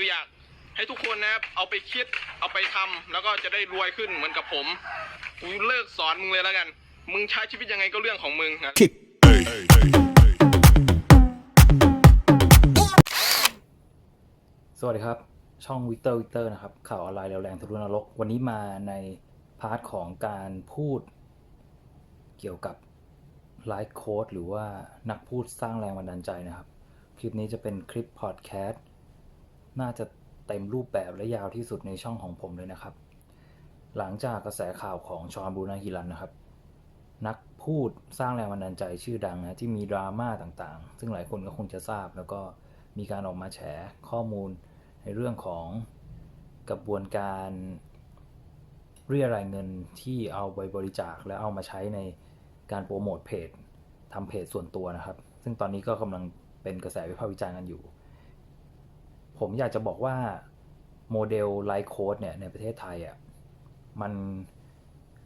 คืออยากให้ทุกคนนะครับ เอาไปคิดเอาไปทำแล้วก็จะได้รวยขึ้นเหมือนกับผมกูเลิกสอนมึงเลยแล้วกัน มึงใช้ชีวิตยังไงก็เรื่องของมึงนะสวัสดีครับ ช่องวิกเตอร์วิกเตอร์นะครับ ข่าวออนไลน์เร็วแรงทะลุนรก วันนี้มาในพาร์ทของการพูด เกี่ยวกับไลฟ์โค้ดหรือว่านักพูดสร้างแรงบันดาลใจนะครับ คลิปนี้จะเป็นคลิปพอดแคสต์ น่าจะเต็มรูปแบบและยาวที่สุดในช่องของผมเลยนะครับ หลังจากกระแสข่าวของชอนบูนาฮิลันนะครับ นักพูดสร้างแรงบันดาลใจชื่อดังนะที่มีดราม่าต่างๆ ซึ่งหลายคนก็คงจะทราบ แล้วก็มีการออกมาแฉข้อมูลในเรื่องของกระบวนการเรียรายเงินที่เอาไปบริจาคและเอามาใช้ในการโปรโมทเพจทำเพจส่วนตัวนะครับ ซึ่งตอนนี้ก็กำลังเป็นกระแสวิพากษ์วิจารณ์กันอยู่ ผมอยากจะบอกว่าโมเดลไลฟ์โค้ดเนี่ยในประเทศไทยอะมัน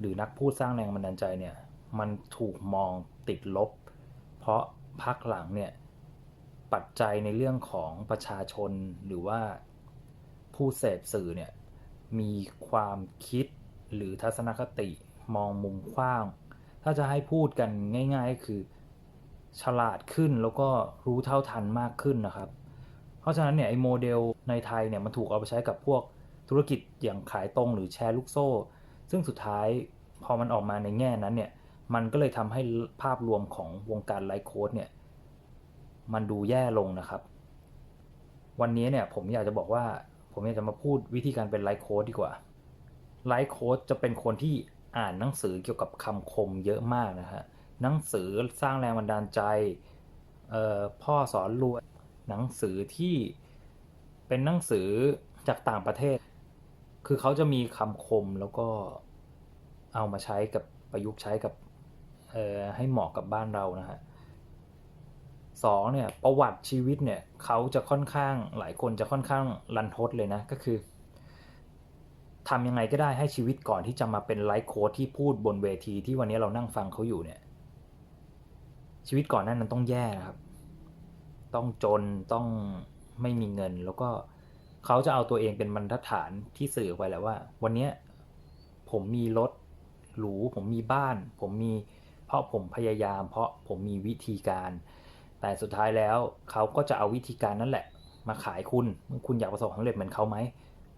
หรือนักพูดสร้างแรงบันดาลใจเนี่ยมันถูกมองติดลบ เพราะพักหลังเนี่ยปัจจัยในเรื่องของประชาชนหรือว่าผู้เสพสื่อเนี่ยมีความคิดหรือทัศนคติมองมุมกว้าง ถ้าจะให้พูดกันง่ายๆก็คือ ฉลาดขึ้นแล้วก็รู้เท่าทันมากขึ้นนะครับ เพราะฉะนั้นเนี่ยไอ้โมเดลในไทยเนี่ยมันถูกเอาไปใช้กับพวกธุรกิจอย่างขายตรงหรือแชร์ลูกโซ่ ซึ่งสุดท้ายพอมันออกมาในแง่นั้นเนี่ยมันก็เลยทำให้ภาพรวมของวงการไลฟ์โค้ดเนี่ยมันดูแย่ลงนะครับ วันนี้เนี่ยผมอยากจะบอกว่าผมอยากจะมาพูดวิธีการเป็นไลฟ์โค้ดดีกว่าไลฟ์โค้ดจะเป็นคนที่อ่านหนังสือเกี่ยวกับคำคมเยอะมากนะฮะหนังสือสร้างแรงบันดาลใจพ่อสอนรวย หนังสือที่เป็นหนังสือจากต่างประเทศ คือเขาจะมีคำคมแล้วก็เอามาใช้กับประยุกต์ใช้กับให้เหมาะกับบ้านเรานะฮะสองเนี่ยประวัติชีวิตเนี่ยเขาจะค่อนข้างหลายคนจะค่อนข้างรันทดเลยนะก็คือทำยังไงก็ได้ให้ชีวิตก่อนที่จะมาเป็นไลฟ์โค้ดที่พูดบนเวทีที่วันนี้เรานั่งฟังเขาอยู่เนี่ย ชีวิตก่อนหนั้นนั้นต้องแย่นะครับ ต้องจนต้องไม่มีเงิน แล้วก็เขาจะเอาตัวเองเป็นบรรทัดฐานที่สื่อออกไปแหละว่า วันเนี้ยผมมีรถหรูผมมีบ้าน ผมมีเพราะผมพยายาม เพราะผมมีวิธีการ แต่สุดท้ายแล้วเขาก็จะเอาวิธีการนั่นแหละ มาขายคุณคุณอยากประสบความสำเร็จเหมือนเขาไหม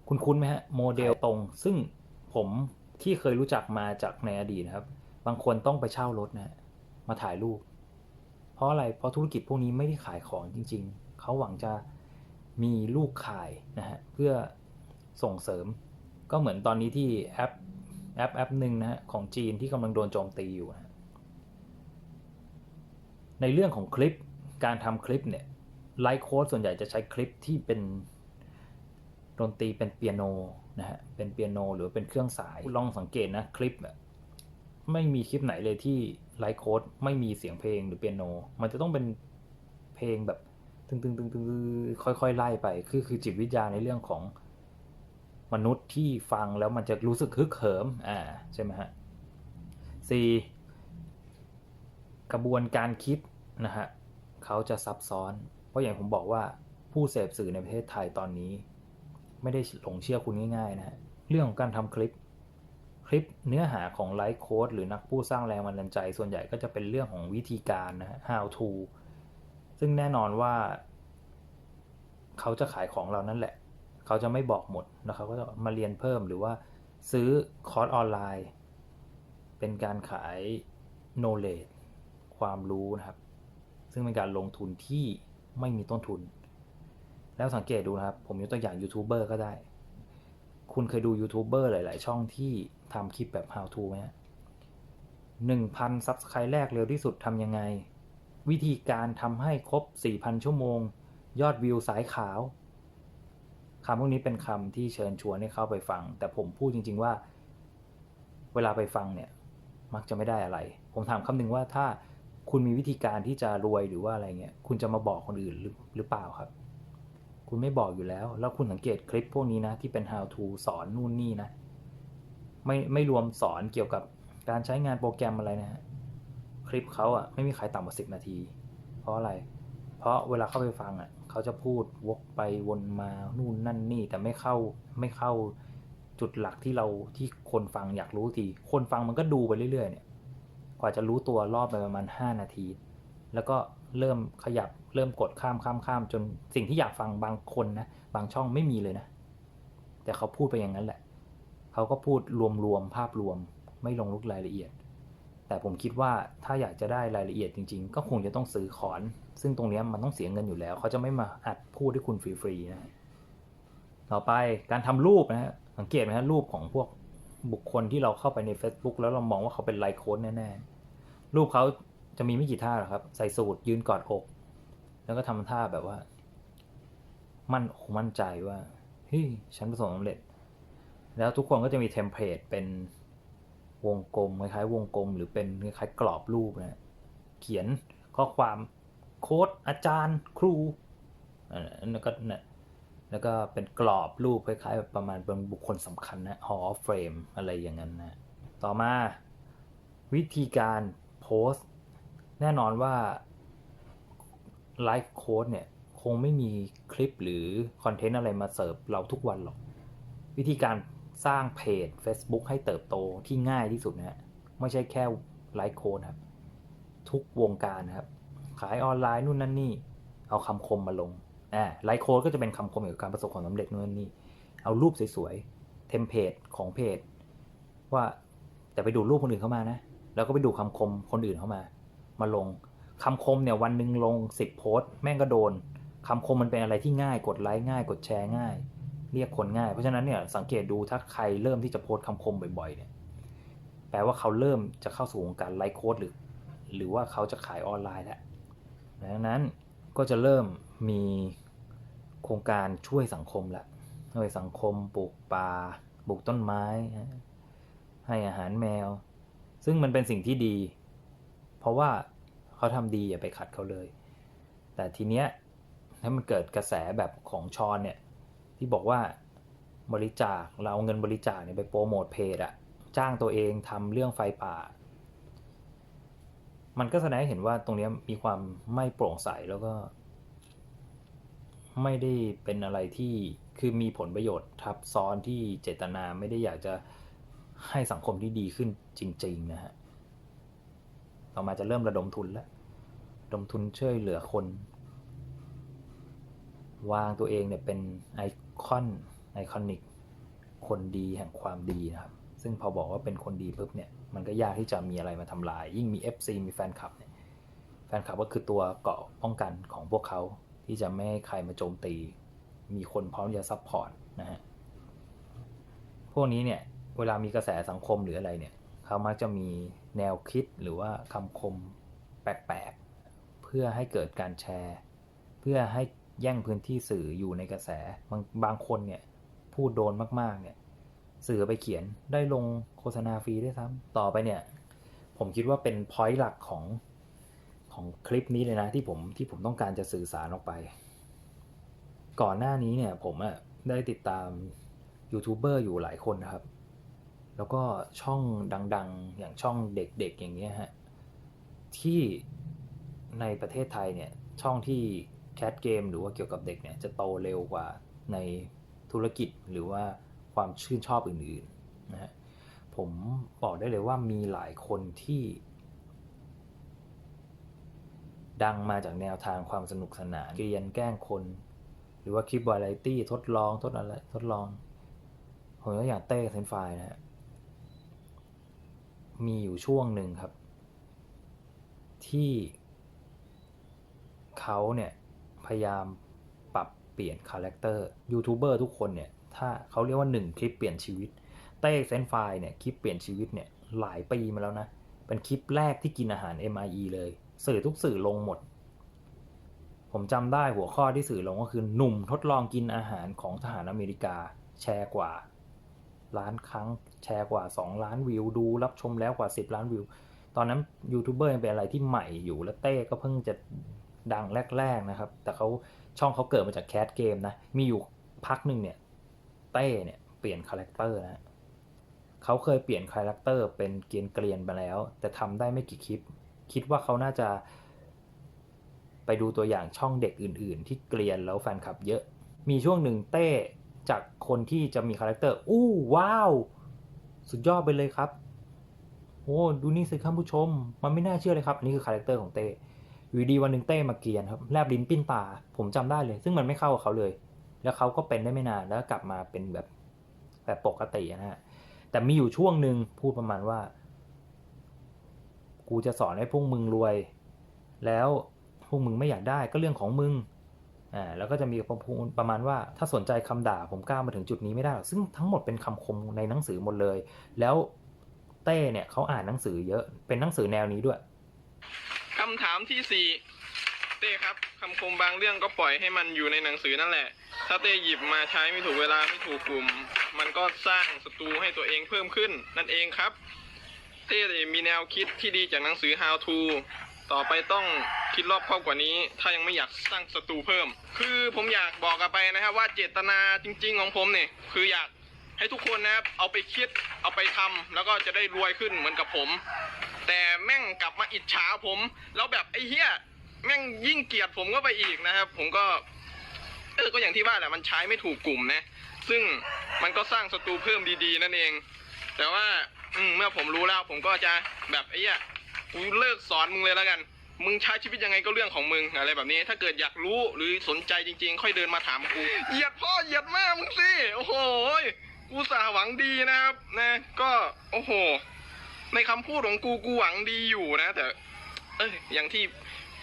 คุณคุ้นไหมฮะโมเดลตรง ซึ่งผมที่เคยรู้จักมาจากในอดีตนะครับ บางคนต้องไปเช่ารถนะฮะมาถ่ายรูป เพราะอะไรเพราะธุรกิจพวกนี้ไม่ได้ขายของจริง ๆ เขาหวังจะมีลูกขายนะฮะเพื่อส่งเสริม ก็เหมือนตอนนี้ที่แอปแอปแอปหนึ่งนะฮะของจีนที่กำลังโดนโจมตีอยู่นะในเรื่องของคลิปการทำคลิปเนี่ยไลฟ์โค้ดส่วนใหญ่จะใช้คลิปที่เป็นดนตรีเป็นเปียโนนะฮะเป็นเปียโนหรือเป็นเครื่องสายลองสังเกตนะคลิปไม่มีคลิปไหนเลยที่ ไลฟ์โค้ดไม่มีเสียงเพลงหรือเปียโน มันจะต้องเป็นเพลงแบบตึงตึงตึงตึงค่อยๆไล่ไป คือคือจิตวิทยาในเรื่องของมนุษย์ที่ฟังแล้วมันจะรู้สึกฮึกเหิม อ่า ใช่ไหมฮะสี่กระบวนการคิดนะฮะเขาจะซับซ้อน เพราะอย่างผมบอกว่าผู้เสพสื่อในประเทศไทยตอนนี้ ไม่ได้หลงเชื่อคุณง่ายๆนะฮะเรื่องของการทำคลิป คลิปเนื้อหาของไลฟ์โค้ดหรือนักผู้สร้างแรงบันดาลใจ ส่วนใหญ่ก็จะเป็นเรื่องของวิธีการนะฮะ how to ซึ่งแน่นอนว่า เขาจะขายของเรานั่นแหละ เขาจะไม่บอกหมดนะครับก็จะมาเรียนเพิ่มหรือว่าซื้อคอร์สออนไลน์ เป็นการขาย knowledge ความรู้นะครับ ซึ่งเป็นการลงทุนที่ไม่มีต้นทุน แล้วสังเกตดูนะครับ ผมยกตัวอย่างยูทูบเบอร์ก็ได้ คุณเคยดูยูทูบเบอร์หลาย ๆ ช่องที่ ทำคลิปแบบ how to ไหมฮะหนึ่งพันซับสไครต์แรกเร็วที่สุดทำยังไง วิธีการทำให้ครบ 4,000 ชั่วโมง ยอดวิวสายขาวคำพวกนี้เป็นคำที่เชิญชวนให้เข้าไปฟัง แต่ผมพูดจริง ๆว่า เวลาไปฟังเนี่ย มักจะไม่ได้อะไร ผมถามคำหนึ่งว่าถ้าคุณมีวิธีการที่จะรวยหรือว่าอะไรเงี้ย คุณจะมาบอกคนอื่นหรือหรือเปล่าครับ คุณไม่บอกอยู่แล้ว แล้วคุณสังเกตคลิปพวกนี้นะ ที่เป็น how to สอนนู่นนี่นะ ไม่ไม่รวมสอนเกี่ยวกับการใช้งานโปรแกรมอะไรนะฮะคลิปเขาอะไม่มีใครต่ำกว่าสิบนาที เพราะอะไร เพราะเวลาเข้าไปฟังอะเขาจะพูดวกไปวนมานู่นนั่นนี่ แต่ไม่เข้าไม่เข้าจุดหลักที่เราที่คนฟังอยากรู้ที คนฟังมันก็ดูไปเรื่อยๆ เนี่ย กว่าจะรู้ตัวรอบไปประมาณ 5 นาที แล้วก็เริ่มขยับเริ่มกดข้ามข้ามข้ามจนสิ่งที่อยากฟังบางคนนะ บางช่องไม่มีเลยนะ แต่เขาพูดไปอย่างนั้นแหละ เขาก็พูดรวมๆภาพรวมไม่ลงลึกรายละเอียด แต่ผมคิดว่าถ้าอยากจะได้รายละเอียดจริง ๆ ก็คงจะต้องซื้อขอน ซึ่งตรงนี้มันต้องเสียเงินอยู่แล้ว เขาจะไม่มาอัดพูดให้คุณฟรีๆนะต่อไปการทำรูปนะฮะสังเกตไหมฮะรูปของพวกบุคคลที่เราเข้าไปใน Facebook แล้วเรามองว่าเขาเป็นไลค์โค้ดแน่ๆรูปเขาจะมีไม่กี่ท่าหรอกครับ ใส่สูทยืนกอดอก แล้วก็ทำท่าแบบว่า มั่นอกมั่นใจว่าเฮ้ยฉันประสบความสำเร็จ แล้วทุกคนก็จะมีเทมเพลตเป็นวงกลมคล้ายๆวงกลม หรือเป็นคล้ายๆกรอบรูปนะเขียนข้อความโค้ดอาจารย์ครูอันนั้นก็นะแล้วก็เป็นกรอบรูปคล้ายๆประมาณเป็นบุคคลสำคัญนะ hall of fame อะไรอย่างนั้นนะต่อมาวิธีการโพสต์แน่นอนว่าไลฟ์โค้ดเนี่ยคงไม่มีคลิปหรือคอนเทนต์อะไรมาเสิร์ฟเราทุกวันหรอก วิธีการ สร้างเพจ Facebook ให้เติบโตที่ง่ายที่สุดนะฮะไม่ใช่แค่ไลฟ์โค้ดครับ ทุกวงการนะครับ ขายออนไลน์นู่นนั่นนี่ เอาคำคมมาลงอ่าไลฟ์โค้ดก็จะเป็นคำคมเกี่ยวกับการประสบความสำเร็จนู่นนนนี่ เอารูปสวยๆ เทมเพลตของเพจ ว่าแต่ไปดูรูปคนอื่นเข้ามานะ แล้วก็ไปดูคำคมคนอื่นเข้ามา มาลงคำคมเนี่ยวันหนึ่งลงสิบโพสต์แม่งก็โดนคำคมมันเป็นอะไรที่ง่ายกดไลค์ง่ายกดแชร์ง่าย เรียกคนง่าย เพราะฉะนั้นเนี่ยสังเกตดูถ้าใครเริ่มที่จะโพสต์คำคมบ่อยๆเนี่ยแปลว่าเขาเริ่มจะเข้าสู่วงการไลค์โค้ดหรือ หรือว่าเขาจะขายออนไลน์แล้วดังนั้นก็จะเริ่มมีโครงการช่วยสังคมละช่วยสังคมปลูกป่าปลูกต้นไม้ ให้อาหารแมว ซึ่งมันเป็นสิ่งที่ดี เพราะว่าเขาทำดีอย่าไปขัดเขาเลย แต่ทีเนี้ยถ้ามันเกิดกระแสแบบของชอนเนี่ย ที่บอกว่าบริจาคเราเอาเงินบริจาคเนี่ยไปโปรโมทเพจอะจ้างตัวเองทำเรื่องไฟป่า มันก็แสดงให้เห็นว่าตรงนี้มีความไม่โปร่งใสแล้วก็ ไม่ได้เป็นอะไรที่คือมีผลประโยชน์ทับซ้อนที่เจตนาไม่ได้อยากจะให้สังคมที่ดีขึ้นจริง ๆ นะฮะ ต่อมาจะเริ่มระดมทุนแล้วระดมทุนช่วยเหลือคน วางตัวเองเนี่ยเป็นไอ คอนไอคอนิกคนดีแห่งความดีนะครับ ซึ่งพอบอกว่าเป็นคนดีปุ๊บเนี่ย มันก็ยากที่จะมีอะไรมาทำลาย ยิ่งมี FC มีแฟนคลับเนี่ย แฟนคลับก็คือตัวเกาะป้องกันของพวกเขาที่จะไม่ให้ใครมาโจมตี มีคนพร้อมจะซัพพอร์ตนะฮะ พวกนี้เนี่ย เวลามีกระแสสังคมหรืออะไรเนี่ย เขามักจะมีแนวคิดหรือว่าคำคมแปลกๆ เพื่อให้เกิดการแชร์ เพื่อให้ แย่งพื้นที่สื่ออยู่ในกระแสบางบางคนเนี่ยพูดโดนมากๆเนี่ยสื่อไปเขียนได้ลงโฆษณาฟรีด้วยซ้ำต่อไปเนี่ย ผมคิดว่าเป็นพอยต์หลักของของคลิปนี้เลยนะที่ผมที่ผมต้องการจะสื่อสารออกไป ก่อนหน้านี้เนี่ยผมอะได้ติดตามยูทูบเบอร์อยู่หลายคนนะครับ แล้วก็ช่องดังๆ อย่างช่องเด็กๆอย่างเงี้ยฮะที่ในประเทศไทยเนี่ยช่องที่ แคสเกมหรือว่าเกี่ยวกับเด็กเนี่ยจะโตเร็วกว่าในธุรกิจหรือว่าความชื่นชอบอื่นๆนะฮะผมบอกได้เลยว่ามีหลายคนที่ ดังมาจากแนวทางความสนุกสนานเกรียนแกล้งคน หรือว่าคลิปวาไรตี้ทดลองทดอะไรทดลองผมยกอย่างเต้เซนไฟนะฮะมีอยู่ช่วงหนึ่งครับ ที่เขาเนี่ย พยายามปรับเปลี่ยนคาแรคเตอร์ยูทูบเบอร์ทุกคนเนี่ย ถ้าเขาเรียกว่า 1 คลิปเปลี่ยนชีวิตเต้เซนไฟเนี่ย คลิปเปลี่ยนชีวิตเนี่ย หลายปีมาแล้วนะ เป็นคลิปแรกที่กินอาหาร MIE เลย สื่อทุกสื่อลงหมด ผมจำได้หัวข้อที่สื่อลงก็คือหนุ่มทดลองกินอาหารของทหารอเมริกาแชร์กว่าล้านครั้งแชร์กว่า 2 ล้านวิวดู รับชมแล้วกว่า 10 ล้านวิว ตอนนั้นยูทูบเบอร์ยังเป็นอะไรที่ใหม่อยู่และเต้ก็เพิ่งจะ ดังแรกๆนะครับ แต่เขาช่องเขาเกิดมาจากแคสเกมนะ มีอยู่พักหนึ่งเนี่ย เต้เนี่ยเปลี่ยนคาแรคเตอร์นะเขาเคยเปลี่ยนคาแรคเตอร์เป็นเกรียนเกรียนไปแล้ว แต่ทำได้ไม่กี่คลิป คิดว่าเขาน่าจะ ไปดูตัวอย่างช่องเด็กอื่น ๆ ที่เกลียนแล้วแฟนคลับเยอะ มีช่วงหนึ่งเต้จากคนที่จะมีคาแรคเตอร์ อู้ว้าว สุดยอดไปเลยครับโอ้ดูนี่สิครับผู้ชม มันไม่น่าเชื่อเลยครับ อันนี้คือคาแรคเตอร์ของเต้ อยู่ดีวันหนึ่งเต้มาเกียนครับแลบลิ้นปิ้นตาผมจำได้เลย ซึ่งมันไม่เข้ากับเขาเลย แล้วเขาก็เป็นได้ไม่นานแล้วกลับมาเป็นแบบแบบปกตินะฮะแต่มีอยู่ช่วงหนึ่งพูดประมาณว่า กูจะสอนให้พวกมึงรวย แล้วพวกมึงไม่อยากได้ก็เรื่องของมึงอ่าแล้วก็จะมีประมาณว่าถ้าสนใจคำด่าผมก้าวมาถึงจุดนี้ไม่ได้ ซึ่งทั้งหมดเป็นคำคมในหนังสือหมดเลย แล้วเต้เนี่ยเขาอ่านหนังสือเยอะเป็นหนังสือแนวนี้ด้วย คำถามที่สี่เต้ครับคำคมบางเรื่องก็ปล่อยให้มันอยู่ในหนังสือนั่นแหละ ถ้าเต้หยิบมาใช้ไม่ถูกเวลาไม่ถูกกลุ่ม มันก็สร้างศัตรูให้ตัวเองเพิ่มขึ้น นั่นเองครับ เต้มีแนวคิดที่ดีจากหนังสือ How to ต่อไปต้องคิดรอบคอบกว่านี้ ถ้ายังไม่อยากสร้างศัตรูเพิ่ม คือผมอยากบอกกันไปนะครับว่าเจตนาจริง ๆ ของผมเนี่ยคืออยากให้ทุกคนนะครับเอาไปคิดเอาไปทำแล้วก็จะได้รวยขึ้นเหมือนกับผม แต่แม่งกลับ อิจฉาผม แล้วแบบไอ้เหี้ยแม่งยิ่งเกลียดผมก็ไปอีกนะครับ ผมก็ เออก็อย่างที่ว่าแหละมันใช้ไม่ถูกกลุ่มนะ ซึ่งมันก็สร้างศัตรูเพิ่มดีๆนั่นเอง แต่ว่า อืมเมื่อผมรู้แล้ว ผมก็จะแบบไอ้เหี้ยกูเลิกสอนมึงเลยแล้วกัน มึงใช้ชีวิตยังไงก็เรื่องของมึงอะไรแบบนี้ ถ้าเกิดอยากรู้หรือสนใจจริง ๆ ค่อยเดินมาถามกูเหยียดพ่อเหยียดแม่มึงสิโอ้โหกูสาหวังดีนะครับ นะ ก็โอ้โห ในคำพูดของกูกูหวังดีอยู่นะ แต่ เอ้ยอย่างที่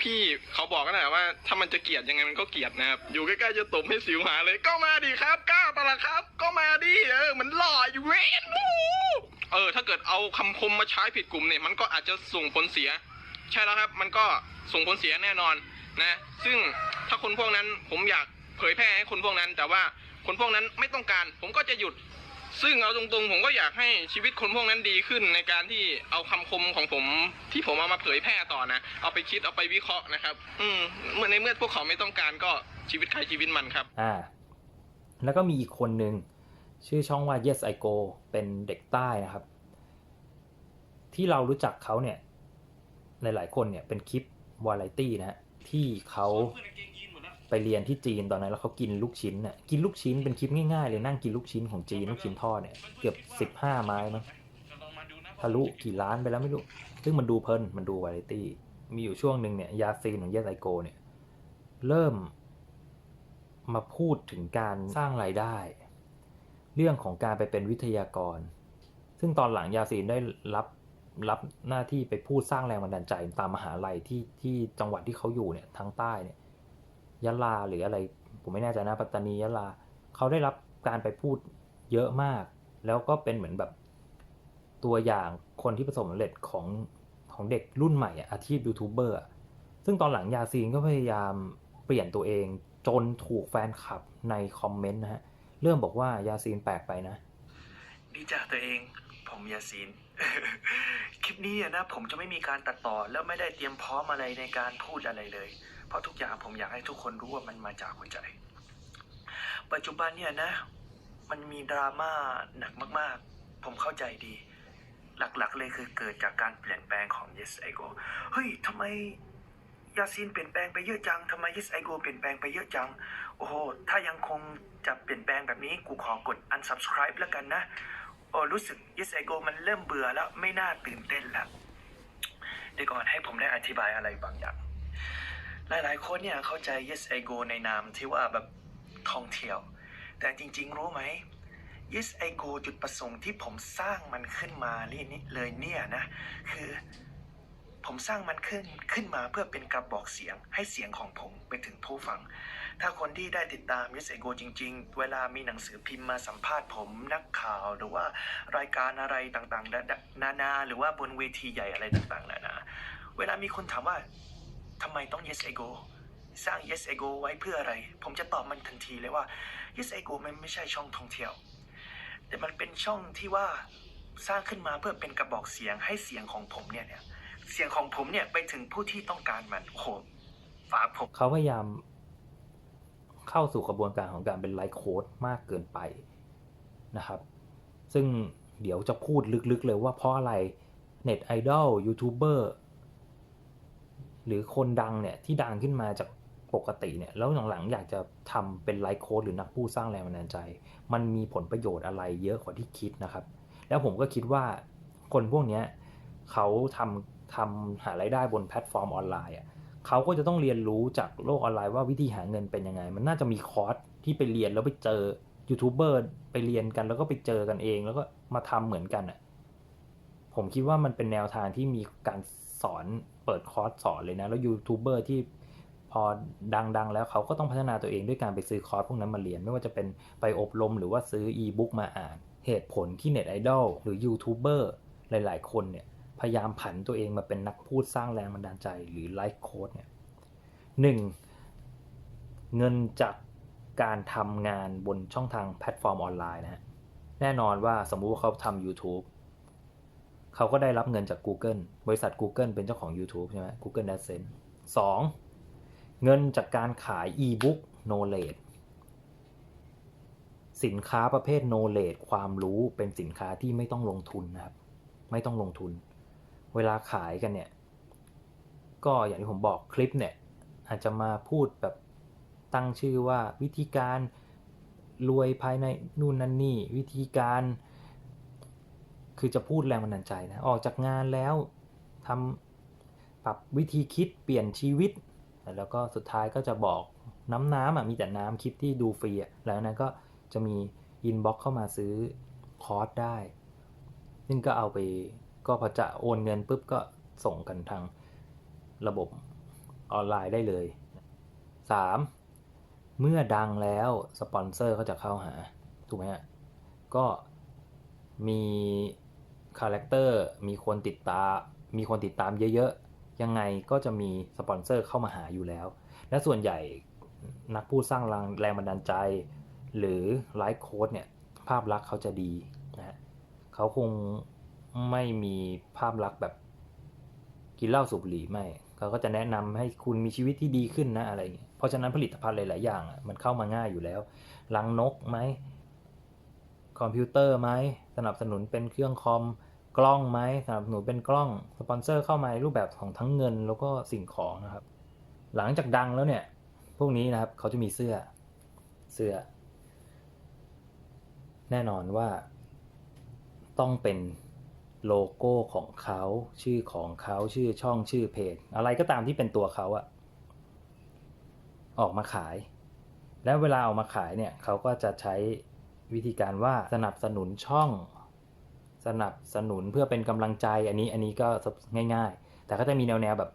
พี่เขาบอกกันนะว่า ถ้ามันจะเกลียดยังไงมันก็เกลียดนะครับ อยู่ใกล้ๆจะตบให้สิวหาเลย ก็มาดิครับกล้าปะละครับ ก็มาดิเออมันหล่ออยู่เว้นเออ ถ้าเกิดเอาคำคมมาใช้ผิดกลุ่มเนี่ยมันก็อาจจะส่งผลเสีย ใช่แล้วครับ มันก็ส่งผลเสียแน่นอนนะ ซึ่งถ้าคนพวกนั้นผมอยากเผยแพร่ให้คนพวกนั้น แต่ว่าคนพวกนั้นไม่ต้องการ ผมก็จะหยุด ซึ่งเอาตรงๆ ผมก็อยากให้ชีวิตคนพวกนั้นดีขึ้นในการที่เอาคำคมของผมที่ผมเอามาเผยแพร่ต่อนะ เอาไปคิดเอาไปวิเคราะห์นะครับ อืมเมื่อในเมื่อพวกเขาไม่ต้องการก็ชีวิตใครชีวิตมันครับ อ่า แล้วก็มีอีกคนหนึ่งชื่อช่องว่า Yes I Go เป็นเด็กใต้นะครับ ที่เรารู้จักเขาเนี่ย หลายๆ คนเนี่ยเป็นคลิปวาไรตี้นะฮะที่เขา ไปเรียนที่จีนตอนนั้นแล้วเขากินลูกชิ้นน่ะกินลูกชิ้นเป็นคลิปง่ายๆเลยนั่งกินลูกชิ้นของจีนลูกชิ้นทอดเนี่ยเกือบสิบห้าไม้มั้งทะลุกี่ล้านไปแล้วไม่รู้ซึ่งมันดูเพลินมันดูวาไรตี้มีอยู่ช่วงหนึ่งเนี่ยยาซีนของเยสไอโกเนี่ยเริ่มมาพูดถึงการสร้างรายได้ เรื่องของการไปเป็นวิทยากร ซึ่งตอนหลังยาซีนได้รับรับหน้าที่ไปพูดสร้างแรงบันดาลใจตามมหาลัยที่ที่จังหวัดที่เขาอยู่เนี่ยทางใต้เนี่ย ยะลาหรืออะไร ผมไม่แน่ใจนะปัตตานียะลาเขาได้รับการไปพูดเยอะมาก แล้วก็เป็นเหมือนแบบตัวอย่างคนที่ประสบความสำเร็จของของเด็กรุ่นใหม่อะอาชีพยูทูบเบอร์อะซึ่งตอนหลังยาซีนก็พยายามเปลี่ยนตัวเองจนถูกแฟนคลับในคอมเมนต์นะฮะ เริ่มบอกว่ายาซีนแปลกไปนะ ดีจ้าตัวเอง ผมยาซีน นี้นะผมจะไม่มีการตัดต่อแล้วไม่ได้เตรียมพร้อมอะไรในการพูดอะไรเลย เพราะทุกอย่างผมอยากให้ทุกคนรู้ว่ามันมาจากหัวใจ ปัจจุบันเนี่ยนะ มันมีดราม่าหนักมากๆ ผมเข้าใจดี หลักๆเลยคือเกิดจากการเปลี่ยนแปลงของ Yes I Go เฮ้ยทำไมยาซีนเปลี่ยนแปลงไปเยอะจังทำไม Yes I Go เปลี่ยนแปลงไปเยอะจัง โอ้โห ถ้ายังคงจะเปลี่ยนแปลงแบบนี้กูขอกด unsubscribe แล้วกันนะ โอ้รู้สึก Yes I Go มันเริ่มเบื่อแล้วไม่น่าตื่นเต้นแล้วเดี๋ยวก่อนให้ผมได้อธิบายอะไรบางอย่าง หลายๆ คนเนี่ยเข้าใจ Yes I Go ในนามที่ว่าแบบท่องเที่ยว แต่จริง ๆ รู้ไหม Yes I Go จุดประสงค์ที่ผมสร้างมันขึ้นมาเรนี่เลยเนี่ยนะ คือ ผมสร้างมันขึ้นขึ้นมาเพื่อเป็นกระบอกเสียงให้เสียงของผมไปถึงผู้ฟัง ถ้าคนที่ได้ติดตาม Yes I Go จริง ๆ เวลามีหนังสือพิมพ์มาสัมภาษณ์ผมนักข่าวหรือว่ารายการอะไรต่างๆ นานาหรือว่าบนเวทีใหญ่อะไรต่างๆนานาเวลามีคนถามว่าทำไมต้อง Yes I Go สร้าง Yes I Go ไว้เพื่ออะไร ผมจะตอบมันทันทีเลยว่า Yes I Go มันไม่ใช่ช่องท่องเที่ยว แต่มันเป็นช่องที่ว่าสร้างขึ้นมาเพื่อเป็นกระบอกเสียงให้เสียงของผมเนี่ยเนี่ย เสียงของผมเนี่ยไปถึงผู้ที่ต้องการมันโอ้โหฝากผมเขาพยายาม เข้าสู่กระบวนการของการเป็นไลฟ์โค้ดมากเกินไปนะครับ ซึ่งเดี๋ยวจะพูดลึกๆเลยว่าเพราะอะไรเน็ตไอดอลยูทูบเบอร์หรือคนดังเนี่ยที่ดังขึ้นมาจากปกติเนี่ยแล้วหลังๆอยากจะทำเป็นไลฟ์โค้ดหรือนักพูดสร้างแรงบันดาลใจ มันมีผลประโยชน์อะไรเยอะกว่าที่คิดนะครับ แล้วผมก็คิดว่าคนพวกเนี้ยเขาทำ ทำหารายได้บนแพลตฟอร์มออนไลน์อะเขาก็จะต้องเรียนรู้จากโลกออนไลน์ว่าวิธีหาเงินเป็นยังไง มันน่าจะมีคอร์สที่ไปเรียนแล้วไปเจอยูทูบเบอร์ไปเรียนกันแล้วก็ไปเจอกันเอง แล้วก็มาทำเหมือนกันอะผมคิดว่ามันเป็นแนวทางที่มีการสอนเปิดคอร์สสอนเลยนะ แล้วยูทูบเบอร์ที่พอดังๆ แล้วเขาก็ต้องพัฒนาตัวเองด้วยการไปซื้อคอร์สพวกนั้นมาเรียน ไม่ว่าจะเป็นไปอบรมหรือว่าซื้ออีบุ๊กมาอ่าน เหตุผลที่เน็ตไอดอลหรือยูทูบเบอร์หลายๆ คนเนี่ย พยายามผันตัวเองมาเป็นนักพูดสร้างแรงบันดาลใจหรือไลฟ์โค้ดเนี่ยหนึ่งเงินจากการทำงานบนช่องทางแพลตฟอร์มออนไลน์นะฮะแน่นอนว่าสมมุติว่าเขาทำ YouTube เขาก็ได้รับเงินจาก Google บริษัท Google เป็นเจ้าของ YouTube ใช่ไหม Google AdSense สองเงินจากการขาย e-book knowledge สินค้าประเภท knowledge ความรู้เป็นสินค้าที่ไม่ต้องลงทุนนะครับ ไม่ต้องลงทุน เวลาขายกันเนี่ย ก็อย่างที่ผมบอกคลิปเนี่ย อาจจะมาพูดแบบตั้งชื่อว่าวิธีการรวยภายในนู่นนั่นนี่ วิธีการ คือจะพูดแรงบันดาลใจนะ ออกจากงานแล้วทำปรับวิธีคิดเปลี่ยนชีวิต แล้วก็สุดท้ายก็จะบอกน้ำน้ำอะมีแต่น้ำคลิปที่ดูฟรีอะแล้วนั้นก็จะมีอินบ็อกเข้ามาซื้อคอร์สได้ ซึ่งก็เอาไป ก็พอจะโอนเงินปุ๊บก็ส่งกันทางระบบออนไลน์ได้เลย 3. เมื่อดังแล้วสปอนเซอร์เขาจะเข้าหา ถูกไหมฮะ ก็มีคาแรคเตอร์มีคนติดตามมีคนติดตามเยอะๆ ยังไงก็จะมีสปอนเซอร์เข้ามาหาอยู่แล้ว และส่วนใหญ่นักพูดสร้างแรงแรงบันดาลใจ หรือไลฟ์โค้ดเนี่ย ภาพลักษณ์เขาจะดีนะฮะเขาคง ไม่มีภาพลักษณ์แบบกินเหล้าสูบบุหรี่ไม่เขาก็จะแนะนำให้คุณมีชีวิตที่ดีขึ้นนะอะไรอย่างเงี้ยเพราะฉะนั้นผลิตภัณฑ์หลาย ๆ อย่างมันเข้ามาง่ายอยู่แล้วลังนกไหมคอมพิวเตอร์ไหมสนับสนุนเป็นเครื่องคอมกล้องไหมสนับสนุนเป็นกล้องสปอนเซอร์เข้ามาในรูปแบบของทั้งเงินแล้วก็สิ่งของนะครับ หลังจากดังแล้วเนี่ยพวกนี้นะครับเขาจะมีเสื้อเสื้อ แน่นอนว่าต้องเป็น โลโก้ของเขาชื่อของเขาชื่อช่องชื่อเพจ อะไรก็ตามที่เป็นตัวเขาอะออกมาขาย แล้วเวลาเอามาขายเนี่ยเขาก็จะใช้วิธีการว่าสนับสนุนช่อง สนับสนุนเพื่อเป็นกำลังใจอันนี้อันนี้ก็ง่าย ๆ แต่ก็จะมีแนวแนวแบบ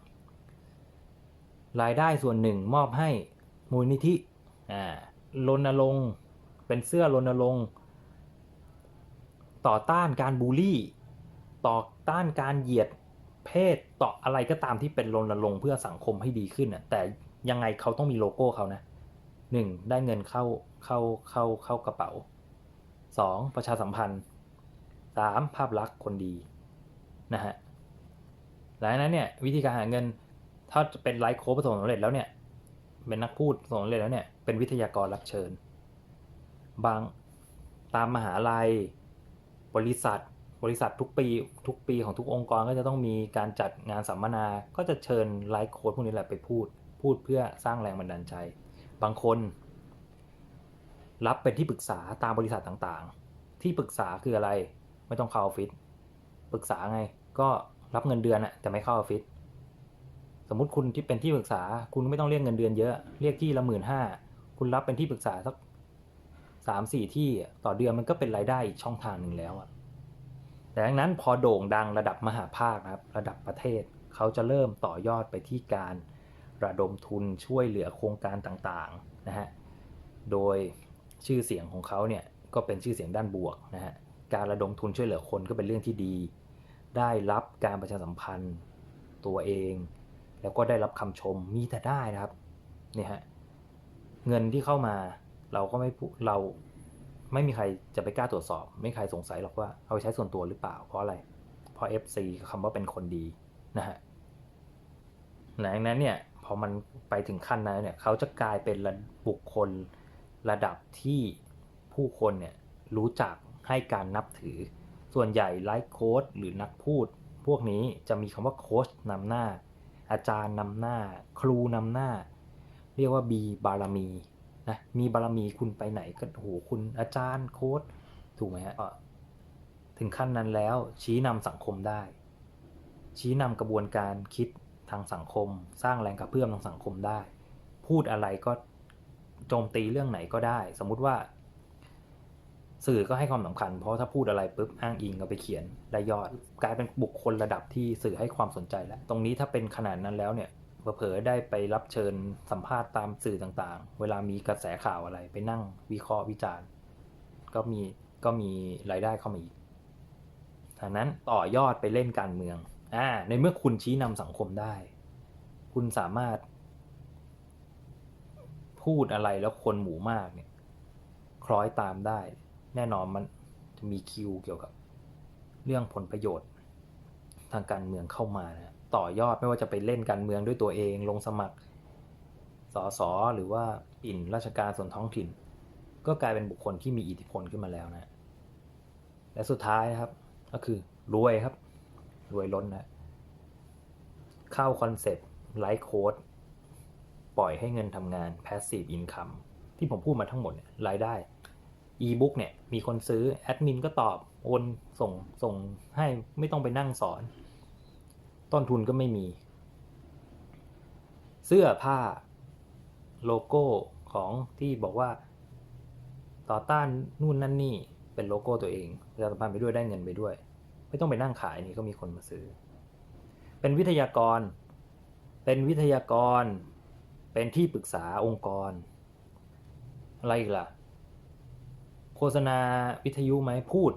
รายได้ส่วนหนึ่งมอบให้มูลนิธิอ่ารณรงค์เป็นเสื้อรณรงค์ต่อต้านการบูลลี่ ต่อต้านการเหยียดเพศต่ออะไรก็ตามที่เป็นรณรงค์เพื่อสังคมให้ดีขึ้นน่ะแต่ยังไงเขาต้องมีโลโก้เขานะหนึ่งได้เงินเข้าเข้าเข้าเข้ากระเป๋าสองประชาสัมพันธ์สามภาพลักษณ์คนดีนะฮะหลังจากนั้นเนี่ยวิธีการหาเงินถ้าจะเป็นไลฟ์โค้ชประสบสำเร็จแล้วเนี่ยเป็นนักพูดประสบสำเร็จแล้วเนี่ยเป็นวิทยากรรับเชิญ บางตามมหาลัย บริษัท บริษัททุกปีทุกปีของทุกองค์กรก็จะต้องมีการจัดงานสัมมนา ก็จะเชิญไลฟ์โค้ชพวกนี้แหละไปพูด พูดเพื่อสร้างแรงบันดาลใจ บางคน รับเป็นที่ปรึกษาตามบริษัทต่างๆ ที่ปรึกษาคืออะไร ไม่ต้องเข้าออฟฟิศปรึกษาไง ก็รับเงินเดือนอะแต่ไม่เข้าออฟฟิศสมมติคุณที่เป็นที่ปรึกษา คุณไม่ต้องเรียกเงินเดือนเยอะ เรียกที่ละหมื่นห้าคุณรับเป็นที่ปรึกษาสักสามสี่ที่ต่อเดือนมันก็เป็นรายได้อีกช่องทางหนึ่งแล้วอะ แต่ดังนั้นพอโด่งดังระดับมหาภาคนะครับระดับประเทศ เขาจะเริ่มต่อยอดไปที่การระดมทุนช่วยเหลือโครงการต่างๆนะฮะโดยชื่อเสียงของเขาเนี่ยก็เป็นชื่อเสียงด้านบวกนะฮะการระดมทุนช่วยเหลือคนก็เป็นเรื่องที่ดี ได้รับการประชาสัมพันธ์ตัวเอง แล้วก็ได้รับคำชมมีแต่ได้นะครับเนี่ยฮะเงินที่เข้ามาเราก็ไม่เรา ไม่มีใครจะไปกล้าตรวจสอบ ไม่มีใครสงสัยหรอกว่าเอาไปใช้ส่วนตัวหรือเปล่าเพราะอะไร เพราะ FC คำว่าเป็นคนดีนะฮะหลังจากนั้นเนี่ยพอมันไปถึงขั้นนั้นเนี่ยเขาจะกลายเป็นบุคคลระดับที่ผู้คนเนี่ยรู้จักให้การนับถือ ส่วนใหญ่ไลฟ์โค้ดหรือนักพูด พวกนี้จะมีคำว่าโค้ชนำหน้า อาจารย์นำหน้า ครูนำหน้า เรียกว่าบีบารมี นะมีบารมีคุณไปไหนก็โอ้โหคุณอาจารย์โค้ดถูกไหมฮะถึงขั้นนั้นแล้วชี้นำสังคมได้ ชี้นำกระบวนการคิดทางสังคม สร้างแรงกระเพื่อมทางสังคมได้ พูดอะไรก็โจมตีเรื่องไหนก็ได้ สมมุติว่า สื่อก็ให้ความสำคัญ เพราะถ้าพูดอะไรปุ๊บอ้างอิงเอาไปเขียนได้ยอด กลายเป็นบุคคลระดับที่สื่อให้ความสนใจแล้ว ตรงนี้ถ้าเป็นขนาดนั้นแล้วเนี่ย เผลอๆได้ไปรับเชิญสัมภาษณ์ตามสื่อต่างๆ เวลามีกระแสข่าวอะไรไปนั่งวิเคราะห์วิจารณ์ ก็มีก็มีรายได้เข้ามาอีกดังนั้นต่อยอดไปเล่นการเมืองอ่าในเมื่อคุณชี้นำสังคมได้ คุณสามารถ พูดอะไรแล้วคนหมู่มากเนี่ย คล้อยตามได้ แน่นอนมันจะมีคิวเกี่ยวกับ เรื่องผลประโยชน์ ทางการเมืองเข้ามานะ ต่อยอดไม่ว่าจะไปเล่นการเมืองด้วยตัวเองลงสมัครสสหรือว่าปิ่นราชการส่วนท้องถิ่น ก็กลายเป็นบุคคลที่มีอิทธิพลขึ้นมาแล้วนะ และสุดท้ายนะครับ ก็คือรวยครับ รวยล้นนะ เข้าคอนเซปต์ไลฟ์โค้ดปล่อยให้เงินทำงาน passive income ที่ผมพูดมาทั้งหมดเนี่ยรายได้ e-book เนี่ย มีคนซื้อ แอดมินก็ตอบ โอนส่งส่งให้ไม่ต้องไปนั่งสอน ต้นทุนก็ไม่มี เสื้อผ้าโลโก้ของที่บอกว่า ต่อต้านนู่นนั่นนี่เป็นโลโก้ตัวเองประชาสัมพันธ์ไปด้วยได้เงินไปด้วย ไม่ต้องไปนั่งขายนี่ก็มีคนมาซื้อ เป็นวิทยากร เป็นวิทยากร เป็นที่ปรึกษาองค์กร อะไรอีกล่ะ โฆษณาวิทยุไหมพูด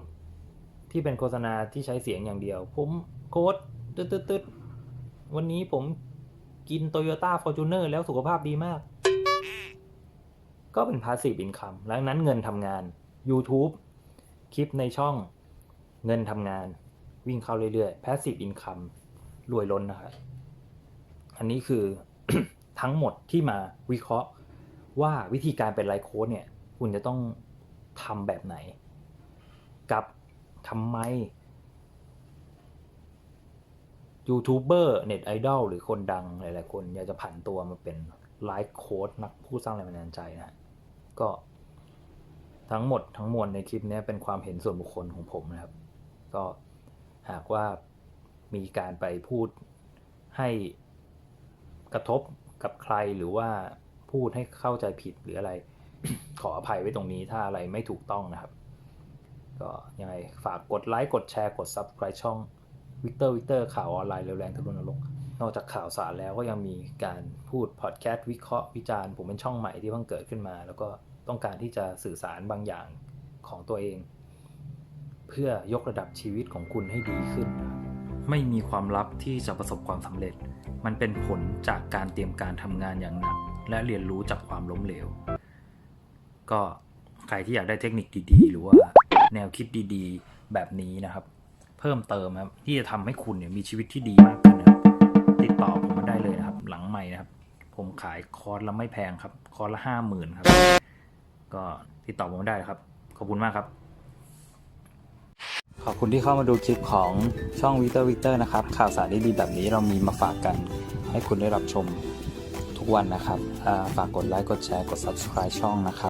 ที่เป็นโฆษณาที่ใช้เสียงอย่างเดียว ผมโค้ด ตึ๊ดตึ๊ดตึ๊ดวันนี้ผมกิน Toyota Fortuner แล้วสุขภาพดีมาก ก็เป็น Passive Income หลังนั้นเงินทำงาน YouTube คลิปในช่องเงินทำงาน วิ่งเข้าเรื่อยๆ Passive Income รวยล้นนะครับอันนี้คือทั้งหมดที่มาวิเคราะห์ว่าวิธีการเป็นไลโค้ดเนี่ย คุณจะต้องทำแบบไหน กับทำไม ยูทูบเบอร์เน็ตไอดอลหรือคนดังหลายๆคนอยากจะผันตัวมาเป็นไลฟ์โค้ดนักผู้สร้างแรงบันดาลใจนะก็ทั้งหมดทั้งมวลในคลิปนี้เป็นความเห็นส่วนบุคคลของผมนะครับ ก็หากว่ามีการไปพูดให้กระทบกับใครหรือว่าพูดให้เข้าใจผิดหรืออะไร ขออภัยไว้ตรงนี้ถ้าอะไรไม่ถูกต้องนะครับ ก็ยังไงฝากกดไลค์กดแชร์กด Subscribe ช่อง วิกเตอร์วิกเตอร์ข่าวออนไลน์เร็วแรงทะลุนรก นอกจากข่าวสารแล้วก็ยังมีการพูดพอดแคสต์วิเคราะห์วิจารณ์ผมเป็นช่องใหม่ที่เพิ่งเกิดขึ้นมา แล้วก็ต้องการที่จะสื่อสารบางอย่างของตัวเอง เพื่อยกระดับชีวิตของคุณให้ดีขึ้นนะไม่มีความลับที่จะประสบความสำเร็จ มันเป็นผลจากการเตรียมการทำงานอย่างหนัก และเรียนรู้จากความล้มเหลว ก็ใครที่อยากได้เทคนิคดีๆ หรือว่าแนวคิดดีๆ แบบนี้นะครับ เพิ่มเติมครับ ที่จะทำให้คุณเนี่ยมีชีวิตที่ดีมากขึ้นนะครับติดต่อผมมาได้เลยนะครับ หลังใหม่นะครับ ผมขายคอร์สละไม่แพงครับ คอร์สละห้าหมื่นครับ ก็ติดต่อผมมาได้ครับ ขอบคุณมากครับขอบคุณที่เข้ามาดูคลิปของช่องวิเตอร์วิเตอร์นะครับ ข่าวสารดีๆแบบนี้เรามีมาฝากกัน ให้คุณได้รับชมทุกวันนะครับ ฝากกดไลค์กดแชร์กด subscribe ช่องนะครับ